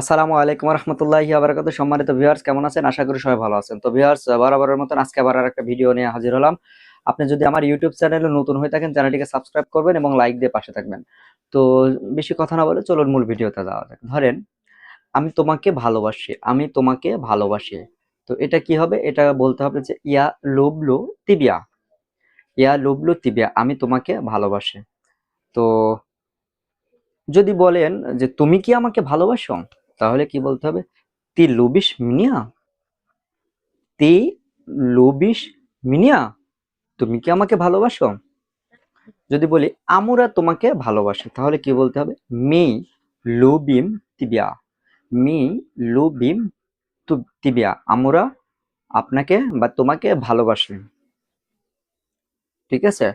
আসসালামু আলাইকুম রহমতুল্লাহি আবরাকাত সম্মানিত ভিউয়ার্স কেমন আছেন? আশা করি সবাই ভালো আছেন। তো ভিউয়ার্স বরাবরের মতন আজকে আবার একটা ভিডিও নিয়ে হাজির হলাম। আপনি যদি আমার ইউটিউব চ্যানেলে নতুন হয়ে থাকেন চ্যানেলটিকে সাবস্ক্রাইব করবেন এবং লাইক দিয়ে পাশে থাকবেন। তো বেশি কথা না বলে চলুন মূল ভিডিওতে যাওয়া যাক। ধরেন, আমি তোমাকে ভালোবাসি, আমি তোমাকে ভালোবাসি। তো এটা কি হবে? এটা বলতে হবে যে, ইয়া লুবলু তিবিয়া। ইয়া লুবলু তিবিয়া, আমি তোমাকে ভালোবাসি। তো যদি বলেন যে, তুমি কি আমাকে ভালোবাসো? তাহলে কি বলতে হবে? তি লুবিস মিনিয়া। তি লুবিস মিনিয়া। তুমি কি আমাকে ভালোবাসো? যদি বলি, আমরা তোমাকে ভালোবাসি তাহলে কি বলতে হবে? মি লুবিম তিবিয়া। মি লুবিম তিবিয়া। আমরা আপনাকে বা তোমাকে ভালোবাসি। ঠিক আছে?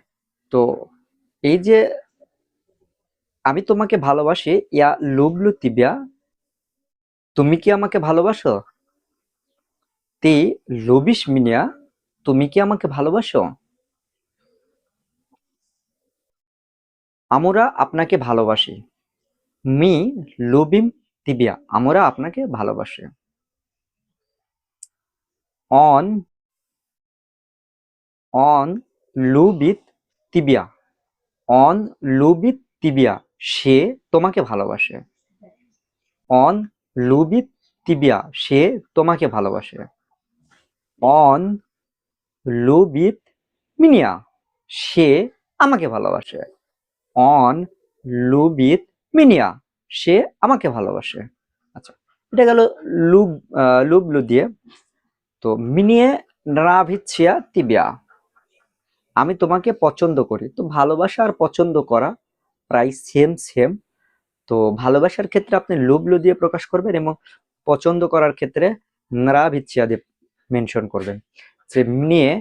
তো এই যে আমি তোমাকে ভালোবাসি, ইয়া লুবলু তিবিয়া তুমি কি আমাকে ভালোবাসো? তি লুবিস মিনিয়া, তুমি কি আমাকে ভালোবাসো? আমরা আপনাকে ভালোবাসি। মি, লুবিম, তিবিয়া, আমরা আপনাকে ভালোবাসি। অন অন, লুবিত, তিবিয়া। অন, লুবিত, তিবিয়া, সে তোমাকে ভালোবাসে। অন লুবিত তিবিয়া সে তোমাকে ভালোবাসে। অন লুবিত মিনিয়া সে আমাকে ভালোবাসে। অন লুবিত মিনিয়া সে আমাকে ভালোবাসে। আচ্ছা এটা গেল লুব আহ, লুবলু দিয়ে। তো মিনিয়ে নাভিচ্ছিয়া তিবিয়া আমি তোমাকে পছন্দ করি। তো ভালোবাসা আর পছন্দ করা প্রায় সেম সেম তো ভালোবাসার ক্ষেত্রে আপনি লুবলু দিয়ে প্রকাশ করবেন এবং পছন্দ করার ক্ষেত্রে নরাভিচ্ছিয়া দিয়ে মেনশন করবেন। যে নিয়ে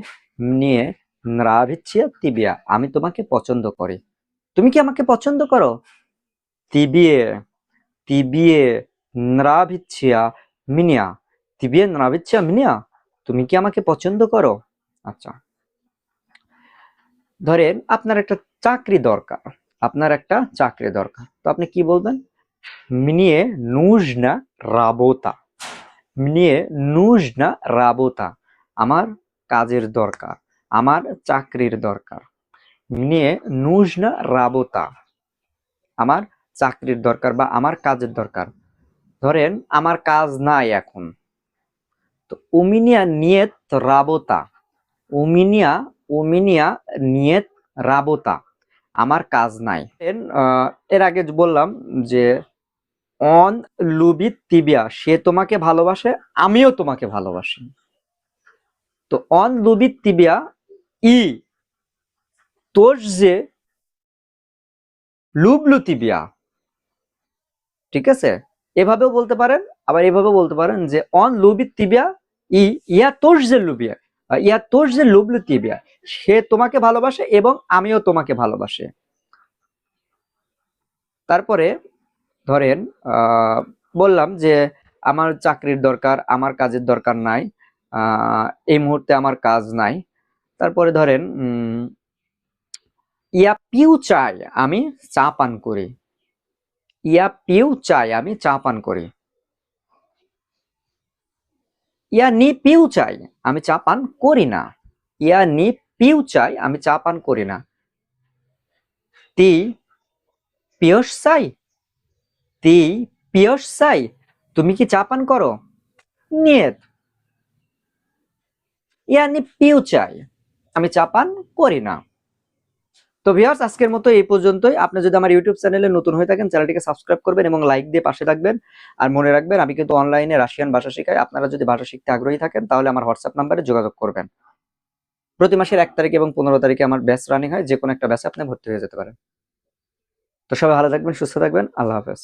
নিয়ে নরাভিচ্ছিয়া তিবিয়া, আমি তোমাকে পছন্দ করি। তুমি কি আমাকে পছন্দ করো? তিবিয়ে তিবিয়ে নরাভিচ্ছিয়া মিনিয়া, তিবিয়ে নরাভিচ্ছিয়া মিনিয়া, তুমি কি আমাকে পছন্দ করো? আচ্ছা। ধরেন আপনার একটা চাকরি দরকার। আপনার একটা চাকরি দরকার। তো আপনি কি বলবেন? মিনিয়ে নুজনা রাবোতা। মিনিয়ে নুজনা রাবতা। আমার কাজের দরকার, আমার চাকরির দরকার। মিনিয়ে নুজনা রাবতা। আমার চাকরির দরকার বা আমার কাজের দরকার। ধরেন আমার কাজ নাই এখন। তো উমিনিয়া নিয়ত রাবতা। উমিনিয়া উমিনিয়া নিয়ত রাবোতা। আমার কাজ নাই। এর আগে বললাম যে, অন লুবিত তিবিয়া, সে তোমাকে ভালোবাসে, আমিও তোমাকে ভালোবাসি। তো অন লুবিত তিবিয়া, ই, তোর যে লুবলু তিবিয়া, ঠিক আছে? এভাবেও বলতে পারেন, আবার এভাবেও বলতে পারেন যে, অন লুবিত তিবিয়া, ই, ইয়া তোর যে লুবিয়া। ইয়া তোর যে লুবলু তিবিয়া, সে তোমাকে ভালোবাসে এবং আমিও তোমাকে ভালোবাসে। তারপরে ধরেন বললাম যে আমার চাকরির দরকার, আমার কাজের দরকার নাই এই মুহূর্তে আমার কাজ নাই। তারপরে ধরেন ইয়া পিউ চাই, আমি চা পান করি। ইয়া পিউ চাই, আমি চা পান করি। ইয়া নি পিউ চাই, আমি চা পান করি না। ইয়া নি পিউ চাই, আমি চা পান করি না। তি পিয়স চাই তি পিয়স চাই, তুমি কি চা পান করো? নিয়ত। ইয়ানি পিউ চাই, আমি চা পান করি না। তো ভিউয়ার্স, আজকের মতো এই পর্যন্তই। আপনি যদি আমার ইউটিউব চ্যানেলে নতুন হয়ে থাকেন, চ্যানেলটিকে সাবস্ক্রাইব করবেন এবং লাইক দিয়ে পাশে থাকবেন। আর মনে রাখবেন, আমি কিন্তু অনলাইনে রাশিয়ান ভাষা শেখাই। আপনারা যদি ভাষা শিখতে আগ্রহী থাকেন, তাহলে আমার হোয়াটসঅ্যাপ নাম্বারে যোগাযোগ করবেন। প্রতি মাসের এক তারিখ এবং পনেরো তারিখে আমার ব্যাচ রানিং হয় যে কোনো একটা ব্যাচে আপনি ভর্তি হয়ে যেতে পারেন। তো সবাই ভালো থাকবেন, সুস্থ থাকবেন। আল্লাহ হাফেজ।